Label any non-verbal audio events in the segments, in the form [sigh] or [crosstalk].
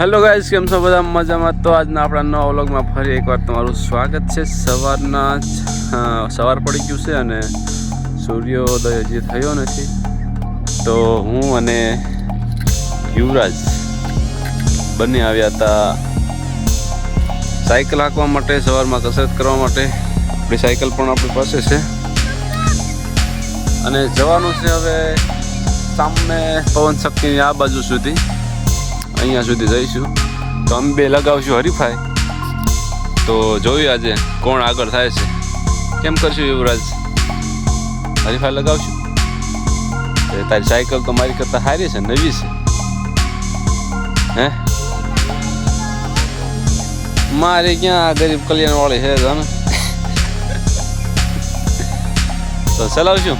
Hello guys કેમ છો બધા? મજામાં? તો આજના આપણા નવા વ્લોગમાં ફરી એકવાર તમારું સ્વાગત છે. સવારના સવાર પડી ગયું છે અને સૂર્યોદય હજી થયો નથી. તો હું અને યુવરાજ બંને આવ્યા હતા સાયકલ હાંકવા માટે, સવારમાં કસરત કરવા માટે. આપણી સાયકલ પણ આપણી પાસે છે. અને જવાનું છે હવે સામે પવન શક્તિની આ બાજુ સુધી. અહીંયા સુધી જઈશું. તો અમે બે લગાવશું હરીફાઈ. તો જોયું આજે કોણ આગળ થાય છે. કેમ કરશું યુવરાજ? હરીફાઈ લગાવશું? તારી સાયકલ તો મારી કરતાં સારી છે, નવી છે. હે? મારે ક્યાં ગરીબ કલ્યાણ વાળી છે તમે તો ચલાવશું.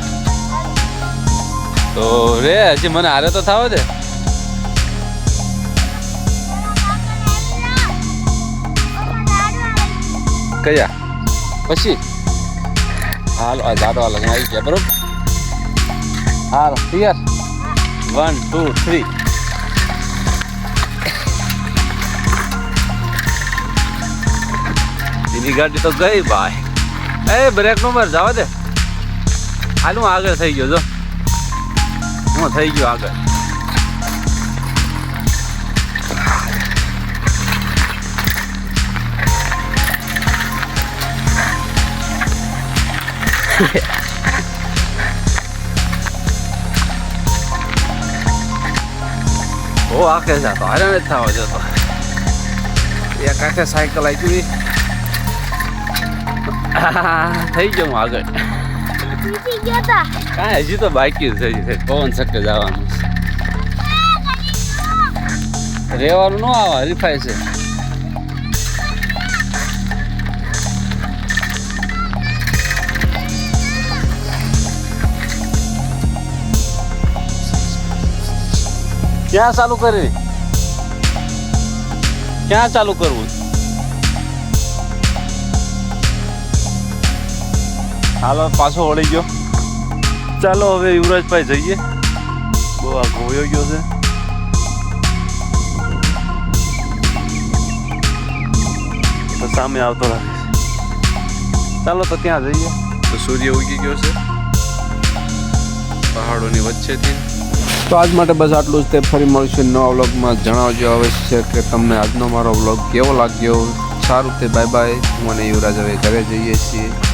તો રે, હજી મને હારે તો થાવ દે. કયા? પછી? હાલો, આ જાડવા લગ્ન આવી ગયા, બરોબર? હાલ ક્લિયર વન ટુ થ્રી એની ગાડી તો ગઈ, ભાઈ. એ બ્રેક નો માર, જવા દે. હાલ, હું આગળ થઈ ગયો, જો. હું થઈ ગયો આગળ. [laughs] ઓ આખે છે તો હારે નથી થવા જતો એક કાકે સાયકલ આવી [laughs] થઈ ગયો હું આગળ. જીતી કાંઈ હજી તો બાકી જ છે પવન શકે જવાનું રહેવાનું ન આવે હરીફાઈ છે. ક્યાં ચાલુ કરી? ક્યાં ચાલુ કરવું? હાલો, પાછો વળી ગયો. ચાલો, હવે યુવરાજભાઈ જઈએ. બહુ આ ગોયો ગયો છે. તો સામે આવતો લાગે ચાલો, તો ત્યાં જઈએ. તો સૂર્ય ઉગી ગયો છે. પહાડોની વચ્ચેથી. તો આજ માટે બસ આટલું જ તે ફરી મળશું નવા વ્લોગમાં. જણાવજો અવશ્ય કે તમને આજનો મારો વ્લોગ કેવો લાગ્યો? સારું તે બાય બાય હું અને યુવરાજ હવે ઘરે જઈએ છીએ.